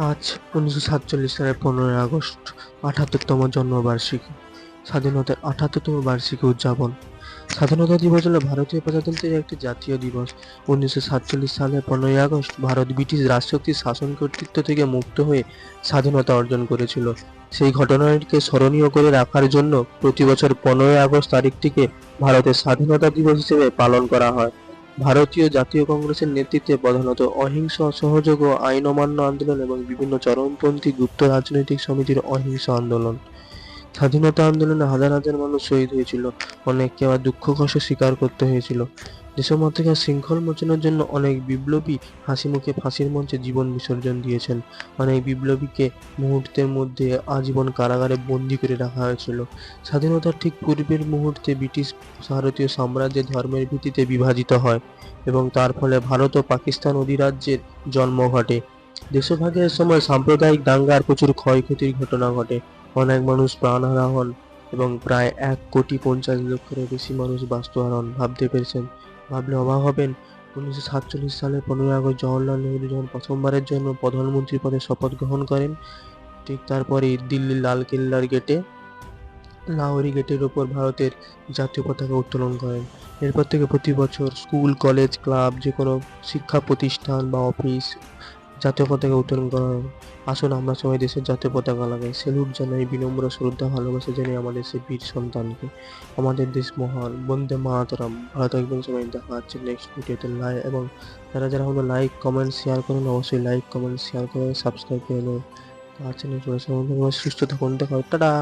আজ উনিশশো সাতচল্লিশ সালের পনেরোই আগস্ট আঠাত্তরতম জন্মবার্ষিকী, স্বাধীনতার আঠাত্তরতম বার্ষিকী উদযাপন। স্বাধীনতা দিবস হলো ভারতীয় প্রজাতন্ত্রের একটি জাতীয় দিবস। উনিশশো সাতচল্লিশ সালের পনেরোই আগস্ট ভারত ব্রিটিশ রাজশক্তির শাসন কর্তৃত্ব থেকে মুক্ত হয়ে স্বাধীনতা অর্জন করেছিল। সেই ঘটনাটিকে স্মরণীয় করে রাখার জন্য প্রতি বছর পনেরোই আগস্ট তারিখটিকে ভারতের স্বাধীনতা দিবস হিসেবে পালন করা হয়। ভারতীয় জাতীয় কংগ্রেসের নেতৃত্বে প্রধানত অহিংস, সহযোগ ও আইন অমান্য আন্দোলন এবং বিভিন্ন চরমপন্থী গুপ্ত রাজনৈতিক সমিতির অহিংস আন্দোলন। স্বাধীনতা আন্দোলনে হাজার হাজার মানুষ শহীদ হয়েছিল। অনেককে আবার দুঃখ কষ্ট স্বীকার করতে হয়েছিল। দেশমাতৃকার শৃঙ্খল মোচনের জন্য অনেক বিপ্লবী হাসি মুখে ফাঁসির মঞ্চে জীবন বিসর্জন দিয়েছেন। অনেক বিপ্লবীকে মুহূর্তের মধ্যে আজীবন কারাগারে বন্দী করে রাখা হয়েছিল। স্বাধীনতার ঠিক পূর্বের মুহূর্তে ব্রিটিশ ভারতীয় সাম্রাজ্যের ধর্মের ভিত্তিতে বিভাজিত হয় এবং তার ফলে ভারত ও পাকিস্তান অধিরাজ্যের জন্ম ঘটে। দেশভাগের সময় সাম্প্রদায়িক দাঙ্গার প্রচুর ক্ষয়ক্ষতির ঘটনা ঘটে। অনেক মানুষ প্রাণহারা হন এবং প্রায় এক কোটি পঞ্চাশ লক্ষেরও বেশি মানুষ বাস্তুহারা হন ভাবতে পেরেছেন। ভাবলে অবাক হবেন, উনিশশো সাতচল্লিশ সালে পনেরোই আগস্ট জওয়াহরলাল নেহরু যখন প্রথমবারের জন্য প্রধানমন্ত্রী পদে শপথ গ্রহণ করেন, ঠিক তারপরে দিল্লির লালকেল্লার গেটে, লাহোরি গেটের ওপর ভারতের জাতীয় পতাকা উত্তোলন করেন। এরপর থেকে প্রতি বছর স্কুল, কলেজ, ক্লাব যে কোনো শিক্ষা প্রতিষ্ঠান বা অফিস জাতীয় পতাকা উত্তোলন করা হবে আসুন আমরা সবাই দেশের জাতীয় পতাকা লাগাই। স্যালুট জানাই, বিনম্র শ্রদ্ধা, ভালোবাসা জানাই আমাদের সেই বীর সন্তানকে। আমাদের দেশ মহান। বন্দে মাতরম। ভালো থাকবেন সবাই দেখা যাচ্ছে নেক্সট ভিডিওতে লাইক এবং যারা যারা আমাদের লাইক কমেন্ট শেয়ার করেন, অবশ্যই লাইক কমেন্ট শেয়ার করে সাবস্ক্রাইব করে নেবেন। আচ্ছা নেক্সট সুস্থ থাকুন। দেখা। টাটা!